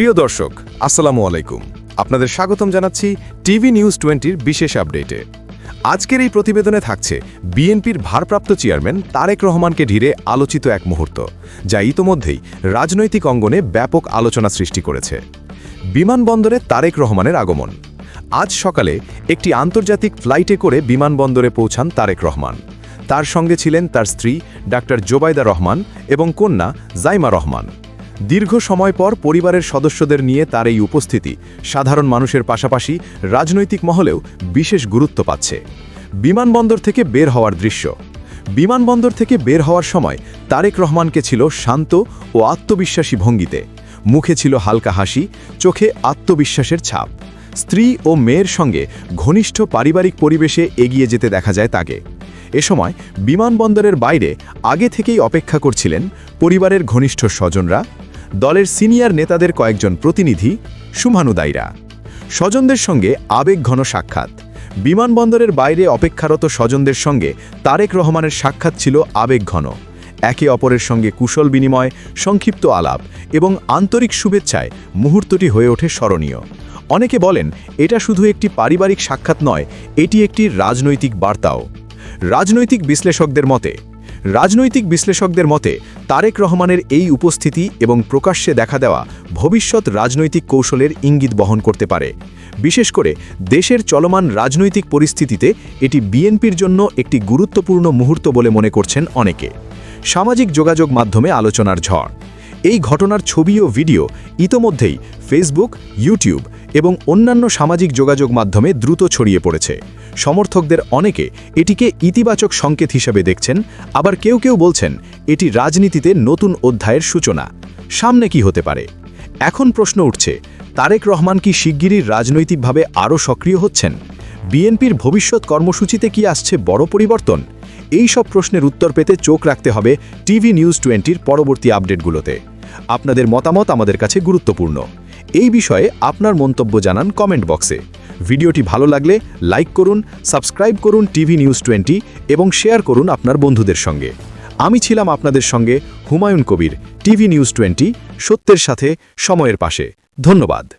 প্রিয় দর্শক, আসসালামু আলাইকুম। আপনাদের স্বাগতম জানাচ্ছি টিভি নিউজ টোয়েন্টির বিশেষ আপডেটে। আজকের এই প্রতিবেদনে থাকছে বিএনপির ভারপ্রাপ্ত চেয়ারম্যান তারেক রহমানকে ঘিরে আলোচিত এক মুহূর্ত, যা ইতোমধ্যেই রাজনৈতিক অঙ্গনে ব্যাপক আলোচনা সৃষ্টি করেছে। বিমানবন্দরে তারেক রহমানের আগমন। আজ সকালে একটি আন্তর্জাতিক ফ্লাইটে করে বিমানবন্দরে পৌঁছান তারেক রহমান। তার সঙ্গে ছিলেন তার স্ত্রী ডাক্তার জোবাইদা রহমান এবং কন্যা জাইমা রহমান। দীর্ঘ সময় পর পরিবারের সদস্যদের নিয়ে তার এই উপস্থিতি সাধারণ মানুষের পাশাপাশি রাজনৈতিক মহলেও বিশেষ গুরুত্ব পাচ্ছে। বিমানবন্দর থেকে বের হওয়ার দৃশ্য। বিমানবন্দর থেকে বের হওয়ার সময় তারেক রহমানকে ছিল শান্ত ও আত্মবিশ্বাসী ভঙ্গিতে। মুখে ছিল হালকা হাসি, চোখে আত্মবিশ্বাসের ছাপ। স্ত্রী ও মেয়ের সঙ্গে ঘনিষ্ঠ পারিবারিক পরিবেশে এগিয়ে যেতে দেখা যায় তাকে। এ সময় বিমানবন্দরের বাইরে আগে থেকেই অপেক্ষা করছিলেন পরিবারের ঘনিষ্ঠ স্বজনরা দলের সিনিয়র নেতাদের কয়েকজন প্রতিনিধি শুভানুদায়ীরা স্বজনদের সঙ্গে আবেগঘন সাক্ষাৎ। বিমানবন্দরের বাইরে অপেক্ষারত স্বজনদের সঙ্গে তারেক রহমানের সাক্ষাৎ ছিল আবেগঘন একে অপরের সঙ্গে কুশল বিনিময়, সংক্ষিপ্ত আলাপ এবং আন্তরিক শুভেচ্ছায় মুহূর্তটি হয়ে ওঠে স্মরণীয়। অনেকে বলেন, এটা শুধু একটি পারিবারিক সাক্ষাৎ নয়, এটি একটি রাজনৈতিক বার্তাও। রাজনৈতিক বিশ্লেষকদের মতে রাজনৈতিক বিশ্লেষকদের মতে, তারেক রহমানের এই উপস্থিতি এবং প্রকাশ্যে দেখা দেওয়া ভবিষ্যৎ রাজনৈতিক কৌশলের ইঙ্গিত বহন করতে পারে। বিশেষ করে, দেশের চলমান রাজনৈতিক পরিস্থিতিতে এটি বিএনপির জন্য একটি গুরুত্বপূর্ণ মুহূর্ত বলে মনে করছেন অনেকে। সামাজিক যোগাযোগ মাধ্যমে আলোচনার ঝড়। এই ঘটনার ছবি ও ভিডিও ইতোমধ্যেই ফেসবুক ইউটিউব এবং অন্যান্য সামাজিক যোগাযোগ মাধ্যমে দ্রুত ছড়িয়ে পড়েছে। সমর্থকদের অনেকে এটিকে ইতিবাচক সংকেত হিসেবে দেখছেন, আবার কেউ কেউ বলছেন এটি রাজনীতিতে নতুন অধ্যায়ের সূচনা। সামনে কি হতে পারে? এখন প্রশ্ন উঠছে, তারেক রহমান কি শিগগিরই রাজনৈতিকভাবে আরও সক্রিয় হচ্ছেন? বিএনপির ভবিষ্যৎ কর্মসূচিতে কি আসছে বড় পরিবর্তন? এই সব প্রশ্নের উত্তর পেতে চোখ রাখতে হবে টিভি নিউজ টোয়েন্টির পরবর্তী আপডেটগুলোতে। আপনাদের মতামত আমাদের কাছে গুরুত্বপূর্ণ। এই বিষয়ে আপনার মন্তব্য জানান কমেন্ট বক্সে। ভিডিওটি ভালো লাগলে লাইক করুন, সাবস্ক্রাইব করুন টিভি নিউজ টোয়েন্টি এবং শেয়ার করুন আপনার বন্ধুদের সঙ্গে। আমি ছিলাম আপনাদের সঙ্গে Humayun Kabir, TV news twenty, সত্যের সাথে, সময়ের পাশে। ধন্যবাদ।